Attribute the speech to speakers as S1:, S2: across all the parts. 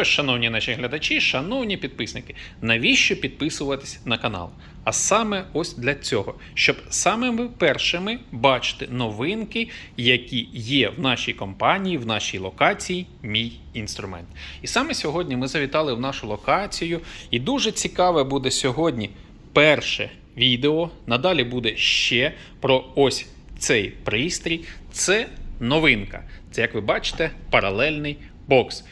S1: Тож, шановні наші глядачі, шановні підписники, навіщо підписуватись на канал? А саме ось для цього, щоб самими першими бачити новинки, які є в нашій компанії, в нашій локації, мій інструмент. І саме сьогодні ми завітали в нашу локацію, і дуже цікаве буде сьогодні перше відео. Надалі буде ще про ось цей пристрій. Це новинка. Це, як ви бачите, паралельний бокс.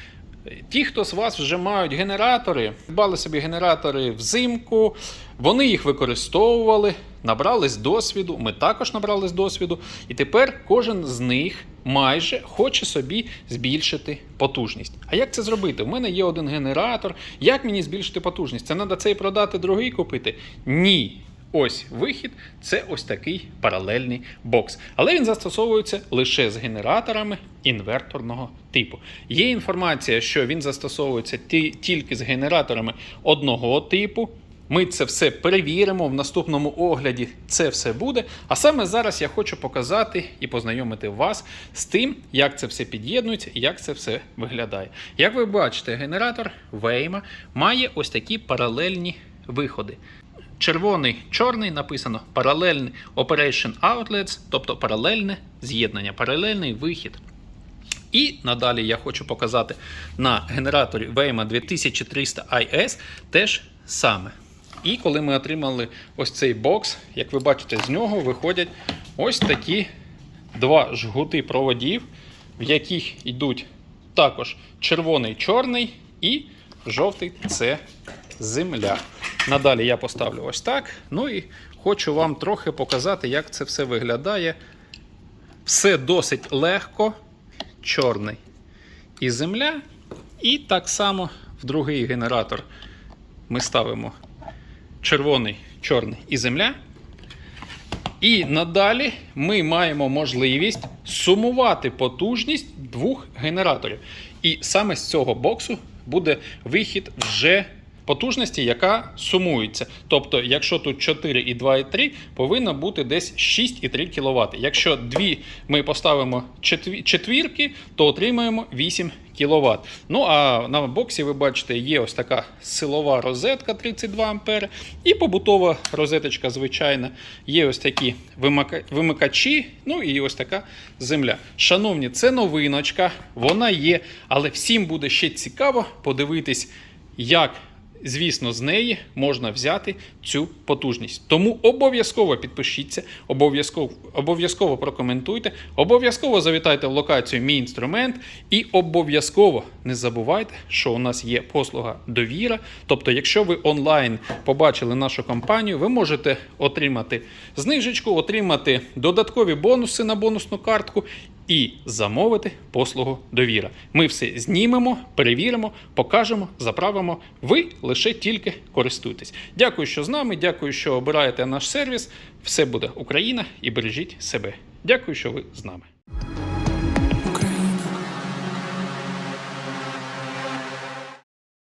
S1: Ті, хто з вас вже мають генератори, дбали собі генератори взимку, вони їх використовували, набрались досвіду. Ми також набрались досвіду, і тепер кожен з них майже хоче собі збільшити потужність. А як це зробити? У мене є один генератор. Як мені збільшити потужність? Це треба цей продати, другий купити? Ні. Ось вихід це ось такий паралельний бокс. Але він застосовується лише з генераторами інверторного типу. Є інформація, що він застосовується тільки з генераторами одного типу. Ми це все перевіримо в наступному огляді. Це все буде. А саме зараз я хочу показати і познайомити вас з тим, як це все під'єднується і як це все виглядає. Як ви бачите, генератор Вейма має ось такі паралельні виходи. Червоний, чорний написано паралельний Operation Outlets, тобто паралельне з'єднання, паралельний вихід. І надалі я хочу показати на генераторі Weyma 2300 IS теж саме. І коли ми отримали ось цей бокс, як ви бачите, з нього виходять ось такі два жгути проводів, в яких йдуть також червоний, чорний і жовтий це земля. Надалі я поставлю ось так. Ну і хочу вам трохи показати, як це все виглядає. Все досить легко, чорний і земля. І так само в другий генератор ми ставимо червоний, чорний і земля. І надалі ми маємо можливість сумувати потужність двох генераторів. І саме з цього боксу буде вихід вже потужності, яка сумується. Тобто, якщо тут 4 і 2,3, повинно бути десь 6,3 кВт. Якщо дві ми поставимо четвірки, то отримаємо 8 кВт. Ну а на боксі ви бачите, є ось така силова розетка 32 А і побутова розеточка звичайна. Є ось такі вимикачі, ну і ось така земля. Шановні, це новиночка, вона є, але всім буде ще цікаво подивитись, як Звісно, з неї можна взяти цю потужність. Тому обов'язково підпишіться, обов'язково обов'язково прокоментуйте, обов'язково завітайте в локацію Мій інструмент і обов'язково не забувайте, що у нас є послуга довіра. Тобто, якщо ви онлайн побачили нашу компанію, ви можете отримати знижечку, отримати додаткові бонуси на бонусну картку і замовити послугу довіра. Ми все знімемо, перевіримо, покажемо, заправимо. Ви лише тільки користуйтесь. Дякую, що з нами. Дякую, що обираєте наш сервіс. Все буде Україна і бережіть себе. Дякую, що ви з нами.